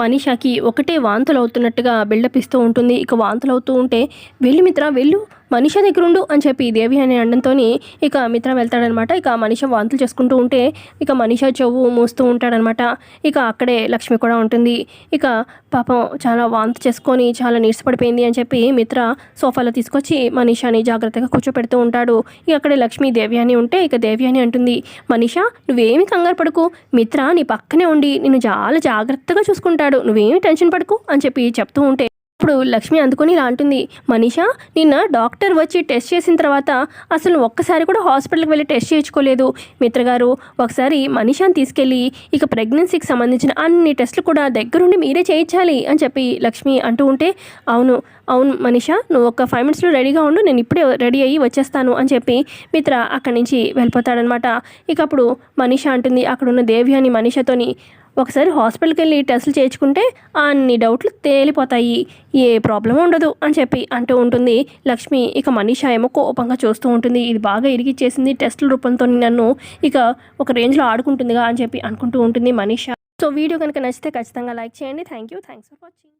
మనీషాకి ఒకటే వాంతులు అవుతున్నట్టుగా బిల్డప్ ఇస్తూ ఉంటుంది. ఇక వాంతులు అవుతూ ఉంటే వెళ్ళు మిత్ర వెళ్ళు. మనిష దగ్గరుండు అని చెప్పి దేవి అనే అండంతో ఇక మిత్ర వెళ్తాడనమాట. ఇక మనిష వాంతులు చేసుకుంటూ ఉంటే ఇక మనిష చెవు మూస్తూ ఉంటాడనమాట. ఇక అక్కడే లక్ష్మి కూడా ఉంటుంది. ఇక పాపం చాలా వాంతి చేసుకొని చాలా నీరసపడిపోయింది అని చెప్పి మిత్ర సోఫాలో తీసుకొచ్చి మనీషాని జాగ్రత్తగా కూర్చోపెడుతూ ఉంటాడు. ఇక అక్కడే లక్ష్మి దేవి అని ఉంటే ఇక దేవి అని అంటుంది. మనీష నువ్వేమి కంగారు పడుకు. మిత్ర నీ పక్కనే ఉండి నిన్ను చాలా జాగ్రత్తగా చూసుకుంటాడు. నువ్వేమి టెన్షన్ పడుకు అని చెప్పి చెప్తూ ఉంటే ఇప్పుడు లక్ష్మి అందుకొని ఇలా అంటుంది మనీషా నిన్న డాక్టర్ వచ్చి టెస్ట్ చేసిన తర్వాత అసలు ఒక్కసారి కూడా హాస్పిటల్కి వెళ్ళి టెస్ట్ చేయించుకోలేదు. మిత్రగారు ఒకసారి మనీషాని తీసుకెళ్ళి ఇక ప్రెగ్నెన్సీకి సంబంధించిన అన్ని టెస్టులు కూడా దగ్గరుండి మీరే చేయించాలి అని చెప్పి లక్ష్మి అంటూ ఉంటే అవును అవును మనీషా నువ్వు ఒక ఫైవ్ మినిట్స్లో రెడీగా ఉండు నేను ఇప్పుడే రెడీ అయ్యి వచ్చేస్తాను అని చెప్పి మిత్ర అక్కడి నుంచి వెళ్ళిపోతాడనమాట. ఇక అప్పుడు మనీషా అంటుంది అక్కడున్న దేవి అని మనీషాతోని ఒకసారి హాస్పిటల్కి వెళ్ళి టెస్టులు చేయించుకుంటే అన్ని డౌట్లు తేలిపోతాయి. ఏ ప్రాబ్లం ఉండదు అని చెప్పి అంటూ ఉంటుంది. లక్ష్మి ఇక మనీషా ఏమో కోపంగా చూస్తూ ఉంటుంది. ఇది బాగా ఇరిగిచ్చేసింది టెస్టుల రూపంతో నన్ను. ఇక ఒక రేంజ్లో ఆడుకుంటుందిగా అని చెప్పి అనుకుంటూ ఉంటుంది మనీషా. సో వీడియో కనుక నచ్చితే ఖచ్చితంగా లైక్ చేయండి. Thank you thanks for watching.